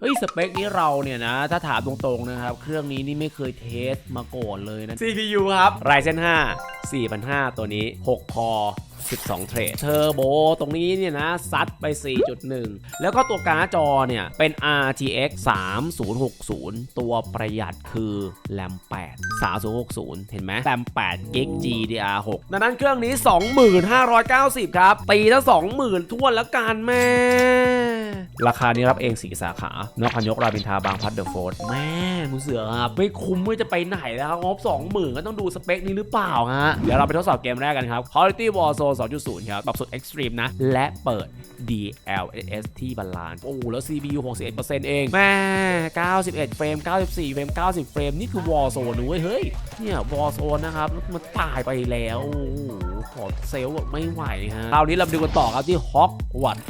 เฮ้ยสเปคนี้เราเนี่ยนะ ถ้าถามตรงๆนะครับ เครื่องนี้นี่ไม่เคยเทสมาก่อนเลยนะ CPU ครับ Ryzen 5 4005ตัวนี้ 6 คอ 12 เทรดเทอร์โบตรงนี้เนี่ยนะ ซัดไป 4.1 แล้วก็ตัวการ์ดจอเนี่ย เป็น RTX 3060 ตัวประหยัดคือ RAM 8 3060 เห็นไหม RAM 8 GB GDR6 ดังนั้นเครื่องนี้ 2590 ครับ ตีแล้ว20,000 ทั่วนแล้วกันแม่ ราคานี้รับเองสีสาขานครยกรามินทาบางพัดเดอะโฟร์แม่มูเสือครับไม่คุ้มไม่จะไปไหนแล้วครับงบ20,000ก็ต้องดูสเปคนี้หรือเปล่าฮะเดี๋ยวเราไปทดสอบเกมแรกกันครับ Quality Warzone 2.0 ครับปรับสุด Extreme นะ และเปิด DLSS ที่บาลานซ์โอ้แล้ว CPU 61%เองแม่91 เฟรม 94 เฟรม 90 เฟรม นี่คือ Warzone นะเว้ยเฮ้ย เนี่ย Warzone นะครับ มันตายไปแล้ว โอ้โหขอเซลล์ไม่ไหวฮะคราวนี้เราดูกันต่อครับที่ Hogwarts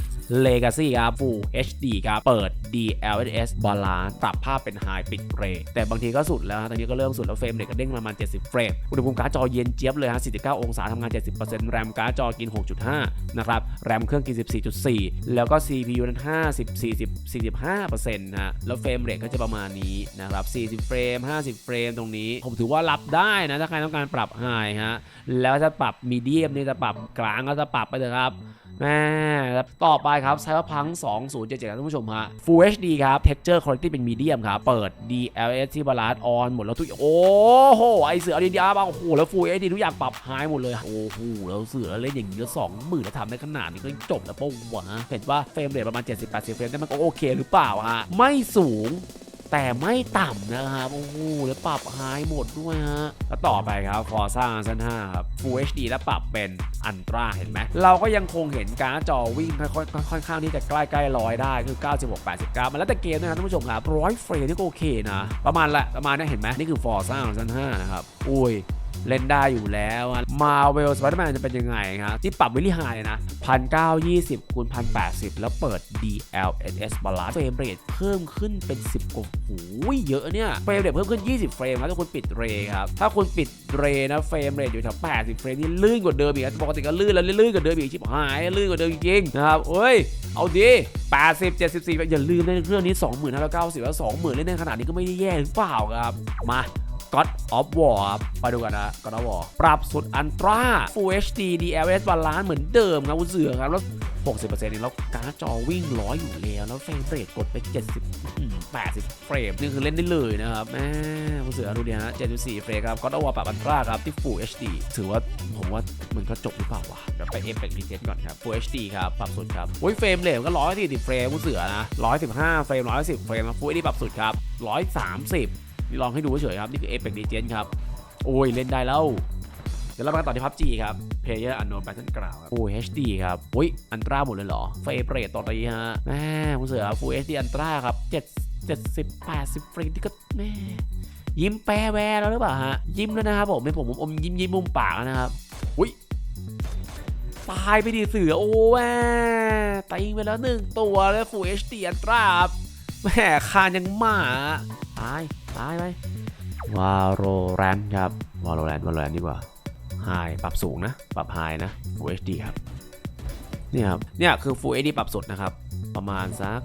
Legacy ครับ Full HD ครับ เปิด DLSS Balance ปรับภาพเป็น High ปิดเรทแต่บางทีก็สุดแล้วฮะตอนนี้ก็เริ่มสุดแล้วเฟรมเรทก็เด้งประมาณ 70 เฟรม อุณหภูมิการ์ดจอเย็นเจี๊ยบเลยฮะ 49 องศาทำงาน 70%แรมการ์ดจอกิน 6.5 นะครับ แรมเครื่องกิน 14.4 แล้วก็ CPU นั้น 50 40 45%นะฮะแล้วเฟรมเรทก็จะประมาณนี้นะครับ 40 เฟรม 50 เฟรมตรงนี้ ผมถือว่ารับได้นะถ้าใครต้องการปรับ High ฮะแล้วจะปรับมีเดียมนี่จะปรับกลางก็จะปรับไปเลยครับ แม่ครับต่อไปครับ Cyberpunk 2077ครับท่านผู้ชมฮะ Full HD ครับ Texture Quality เป็น Medium ครับ เปิด DLS ที่ Balance On หมดแล้วทุกอย่างโอ้โห ไอเสือเอาดีบ้างโอ้โห แล้ว Full HD ทุกอย่างปรับ High หมดเลย โอ้โห แล้วเสือเล่นอย่างนี้แล้วสองหมื่นแล้วทำได้ขนาดนี้ก็จบแล้วปะวะเห็นว่าเฟรมเรทประมาณ 70-80 เฟรมแต่มันก็โอเคหรือเปล่าฮะ ไม่สูง แต่ไม่ต่ำนะครับโอ้โหแล้วปรับไฮหมดด้วยฮะแล้วต่อไปครับ Forza Horizon 5ครับ Full HD แล้วปรับเป็นอันตราเห็นไหมเราก็ยังคงเห็นการจอวิ่งค่อยๆค่อนข้างที่จะใกล้ๆร้อยได้คือ 96 89 มันแล้วแต่เกมนะครับท่านผู้ชมครับร้อยเฟรมนี่ก็โอเคนะ ประมาณละประมาณนี้เห็นไหมนี่คือ Forza Horizon 5นะครับอุ้ย เล่นได้อยู่แล้วมาเวลสไปเดอร์แมนจะเป็นยังไงครับที่ปรับวิลลี่ไฮนะพันเก้ายี่สิบคูณพันแปดสิบแล้วเปิด DLSS Balance เฟรมเรทเพิ่มขึ้นเป็น 10กว่าหูเยอะเนี่ยเฟรมเรทเพิ่มขึ้น 20 เฟรมครับถ้าคุณปิดเรย์ครับถ้าคุณปิดเรย์นะเฟรมเรทอยู่แถว80 เฟรมนี่ลื่นกว่าเดิมอีกปกติก็ลื่นแล้วลื่นกว่าเดิมอีกชิบหายลื่นกว่าเดิมจริงๆนะครับเอ้ยเอาดี80 74อย่าลืมในเครื่องนี้ 2590 แล้ว 20,000เล่นได้ขนาดนี้ก็ไม่ได้แย่หรือเปล่าครับมา God of War ครับไปดูกันนะ God of War ปรับสุดอันตรา Full HD DLS บาลานซ์เหมือนเดิมครับคุณเสือครับแล้ว60%นี่แล้วการ์ดจอวิ่งร้อยอยู่แล้ว แล้วเฟรมเรทกดไป 70 80 เฟรม นี่คือเล่นได้เลยนะครับแม่คุณเสือดูดิฮะ74เฟรมครับ God of War ปรับอันตราครับที่ Full HD ถือว่า ผมว่ามันก็จบหรือเปล่าวะเดี๋ยวไปเอฟเฟกต์รีเซ็ตก่อนครับ Full HD ครับ ปรับสุดครับโอ้ยเฟรมเรทก็140เฟรมคุณเสือนะ115 เฟรม 110 เฟรมครับ Full HD ปรับสุดครับ130 ลองให้ดูเฉยครับ นี่คือ Apex Legends ครับ โอ้ย เล่นได้แล้ว เดี๋ยวเรามาต่อที่ PUBG ครับ Player Unknown Battleground ครับ Full HD ครับอุ้ยอันตราหมดเลยเหรอเฟรมเรทตอนนี้ฮะแม่คุณเสือ Full HD อันตราครับ7 70 80เฟรมที่ก็แม่ยิ้มแปรแวแล้วหรือเปล่าฮะ ยิ้มแล้วนะครับผมไม่ผมผมอมยิ้มยิ้มมุมปากแล้วนะครับอุ้ยตายไปดิเสือโอ้แม่ตีไปแล้วหนึ่งตัวแล้ว Full HD อันตราครับ แม่คานยังหมาตายตายไปวาโรแรนครับวาโรแรนวาโรแรนดีกว่าไฮปรับสูงนะ ปรับไฮนะ Full HD ครับเนี่ยครับเนี่ยคือ Full HD ปรับสุดนะครับ ประมาณสัก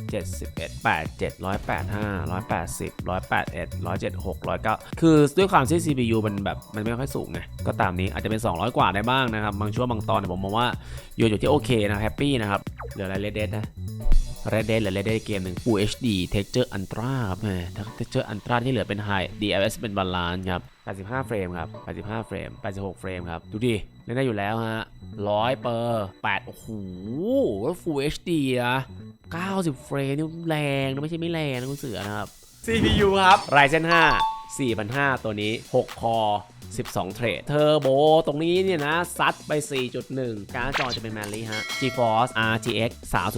171 87 185 180 181 176 109 คือด้วยความที่ CPU มันแบบมันไม่ค่อยสูงไงก็ตามนี้อาจจะเป็น 200 กว่าได้บ้างนะครับ บางช่วงบางตอนเนี่ยผมมองว่าอยู่อยู่ที่โอเคนะแฮปปี้นะครับเหลืออะไรเลดเดนะ Red Dead หรือ Red Dead เกมหนึ่ง Full HD Texture Ultra ครับแม่ Texture Ultra ที่เหลือเป็น High DLS เป็น Balance ครับ 85 เฟรมครับ 85 เฟรม 86 เฟรมครับ ดูดิ เล่นได้อยู่แล้วฮะ 100 เปอร์ 8 โอ้โห Full HD นะ90 เฟรมนี่แรงนะไม่ใช่ไม่แรงนะคุณเสือนะครับ CPU ครับ Ryzen 5 4,500 ตัวนี้ 6 คอ 12 เทรด เทอร์โบตรงนี้เนี่ยนะ ซัดไป 4.1 การ์ดจอจะเป็นแมนลี่ฮะ GeForce RTX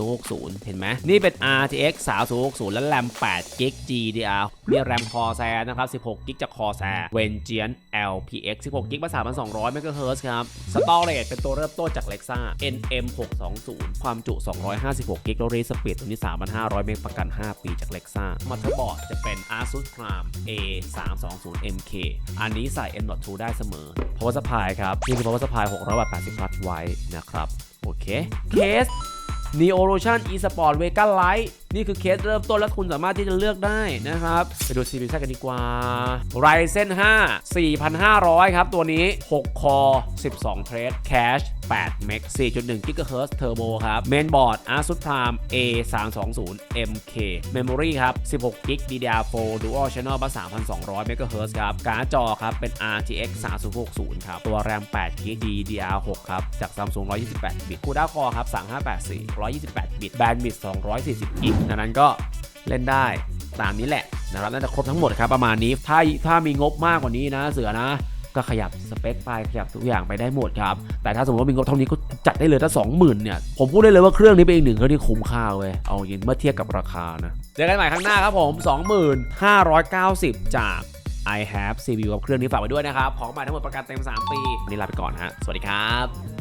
3060 เห็นไหม นี่เป็น RTX 3060 แล้วแรม8 g b GDR นี่แรม Corsair นะครับ 16 g b จาก Corsair v e n g e a n LPX 16 g b มา3,200 MHz ครับ Storage เป็นตัวเริ่มต้นจาก Lexa NM620 ความจุ 256 g b แล้ว Read Speed ตัวนี้ 3,500 เมกประกัน 5 ปีจาก Lexa มัตเตอร์บอร์ดจะเป็น Asus Prime A 320MK อันนี้ใส่ M.2 ได้เสมอ Power Supply ครับ นี่คือ Power Supply 680วัตต์ไว้นะครับ โอเค เคส Neo Rotion eSport Vega Lite นี่คือเคสเริ่มต้นแล้วคุณสามารถที่จะเลือกได้นะครับ ไปดู CPU กันดีกว่า Ryzen 5 4500 ครับ ตัวนี้ 6 คอ 12 เทรด Cache 8เมก4.1 GHz Turbo ครับ Mainboard ASUS Prime A 3 2 0 MK Memory ครับ16 GB DDR4 Dual Channel บัส3,200 MHz ครับการ์ดจอครับเป็น RTX 3060 ครับ ตัว RAM 8 GB DDR6 ครับ จาก Samsung 128 บิต CUDA Core ครับ 3584 128 บิต Bandwidth 240 กิกดังนั้นก็เล่นได้ตามนี้แหละนะครับน่าจะครบทั้งหมดครับประมาณนี้ถ้าถ้ามีงบมากกว่านี้นะเสือนะ ก็ขยับสเปคไปขยับทุกอย่างไปได้หมดครับ แต่ถ้าสมมติว่ามีงบเท่านี้ก็จัดได้เลยถ้า 20,000เนี่ย ผมพูดได้เลยว่าเครื่องนี้เป็นอีกหนึ่งเครื่องที่คุ้มค่าเว้ย เอาจริงเมื่อเทียบกับราคานะเจอกันใหม่ครั้งหน้าครับผม 2590 จาก I have CPU กับเครื่องนี้ฝากไว้ด้วยนะครับ ของใหม่ทั้งหมดประกันเต็ม 3 ปี วันนี้ลาไปก่อนฮะ สวัสดีครับ